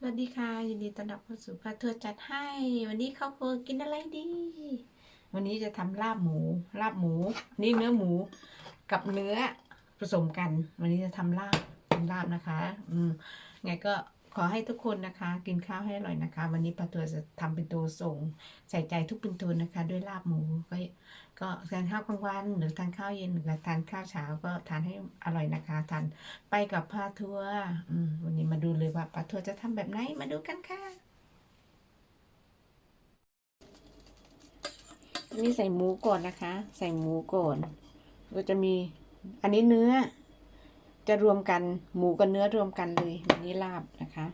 สวัสดีค่ะ ยินดีต้อนรับเข้าสู่พาทัวร์จัดให้ วันนี้ข้าวครัวกินอะไรดี วันนี้จะทำลาบหมู ลาบหมู นี่เนื้อหมูกับเนื้อผสมกัน วันนี้จะทำลาบเป็นลาบนะคะ อืมไงก็ ขอให้ทุกคนนะคะ กินข้าวให้อร่อยนะคะ วันนี้พาทัวจะทำเป็นตัวส่งใส่ใจทุกเป็นตัวนะคะ ด้วยลาบหมูก็ก็ทานข้าวกลางวันหรือทานข้าวเย็นหรือทานข้าวเช้าก็ทานให้อร่อยนะคะทานไปกับพาทัววันนี้มาดูเลยว่าพาทัวจะทำแบบไหนมาดูกันค่ะนนี้ใส่หมูก่อนนะคะ ใส่หมูก่อนก็จะมีอันนี้เนื้อ จะรวมกันหมูกับเนื้อรวมกันเลยอันนี้ลาบนะคะ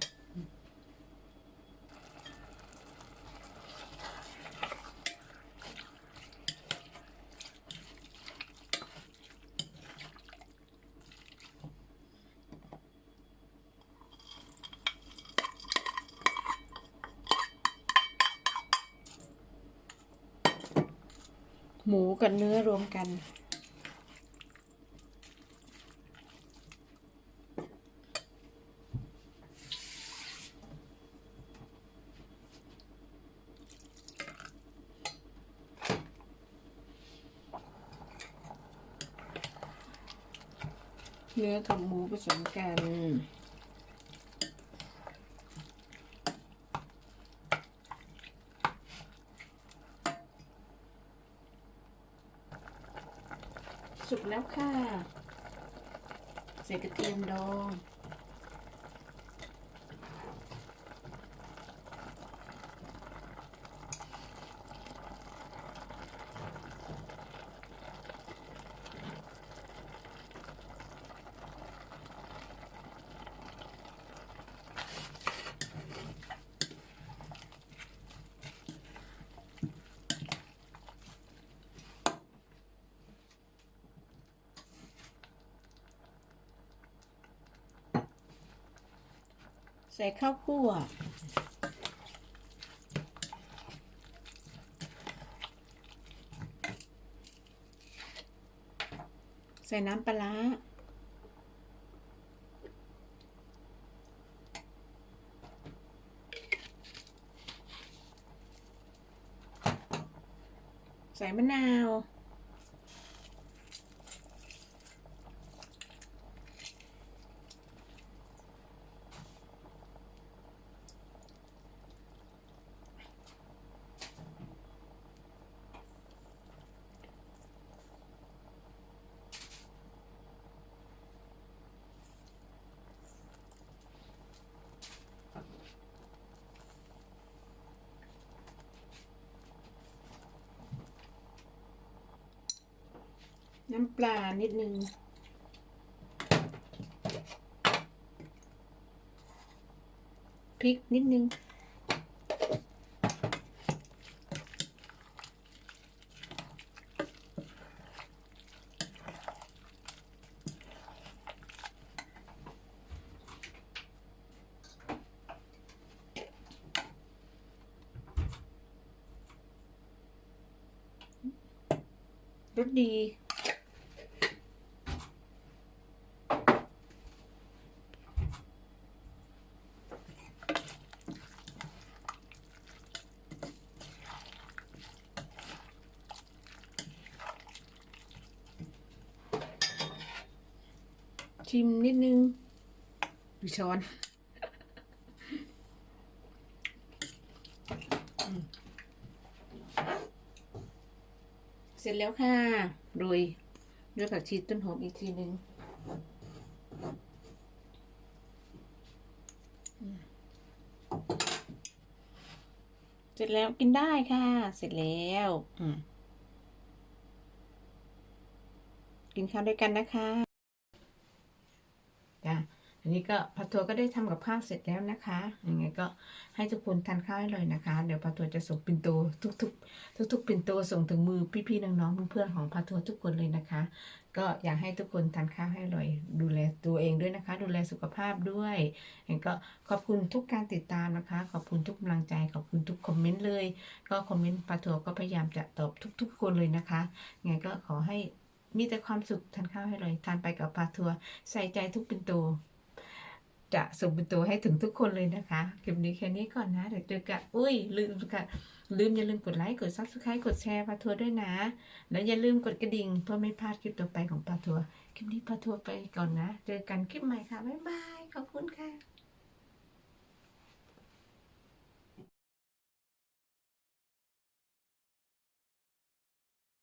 หมูกับเนื้อรวมกัน เนื้อกับหมูผสมกันสุกแล้วค่ะ ใส่กระเทียมดอง ใส่ข้าวคั่ว ใส่น้ำปลาใส่มะนาว น้ำปลานิดนึง พริกนิดนึงรส ชิมนิดนึงดูช้อนอืมเสร็จแล้วค่ะโรยด้วยผักชีต้นหอมอีกทีหนึ่งอืมเสร็จแล้วกินได้ค่ะ เสร็จแล้วอืมกินข้าวด้วยกันนะคะจ้ะ อันนี้ก็พัทัวก็ได้ทำกับข้าวเสร็จแล้วนะคะ ยังไงก็ให้ทุกคนทานข้าวให้เลยนะคะ เดี๋ยวพัทัวจะส่งปินโตทุกๆ ทุก ๆ ปินโตส่งถึงมือพี่ๆน้องๆเพื่อนๆของพัทัวทุกคนเลยนะคะ ก็อยากให้ทุกคนทานข้าวให้อร่อยดูแลตัวเองด้วยนะคะ ดูแลสุขภาพด้วยยังไงก็ขอบคุณทุกการติดตามนะคะ ขอบคุณทุกกำลังใจขอบคุณทุกคอมเมนต์เลย ก็คอมเมนต์พัทัวก็พยายามจะตอบทุก ๆ คนเลยนะคะยังไงก็ขอให้มีแต่ความสุขทานข้าวให้อร่อยทานไปกับพาทัวร์ใส่ใจทุกปินโต จะส่งเป็นตัวให้ถึงทุกคนเลยนะคะคลิปนี้แค่นี้ก่อนนะเดี๋ยวเจอกันอุ้ยลืมค่ะลืมอย่าลืมกดไลค์กดซับสไครต์กดแชร์ปาทัวร์ด้วยนะ แล้วอย่าลืมกดกระดิ่งเพื่อไม่พลาดคลิปต่อไปของปาทัวร์คลิปนี้ปาทัวร์ไปก่อนนะ เจอกันคลิปใหม่ค่ะบ๊ายบายขอบคุณค่ะ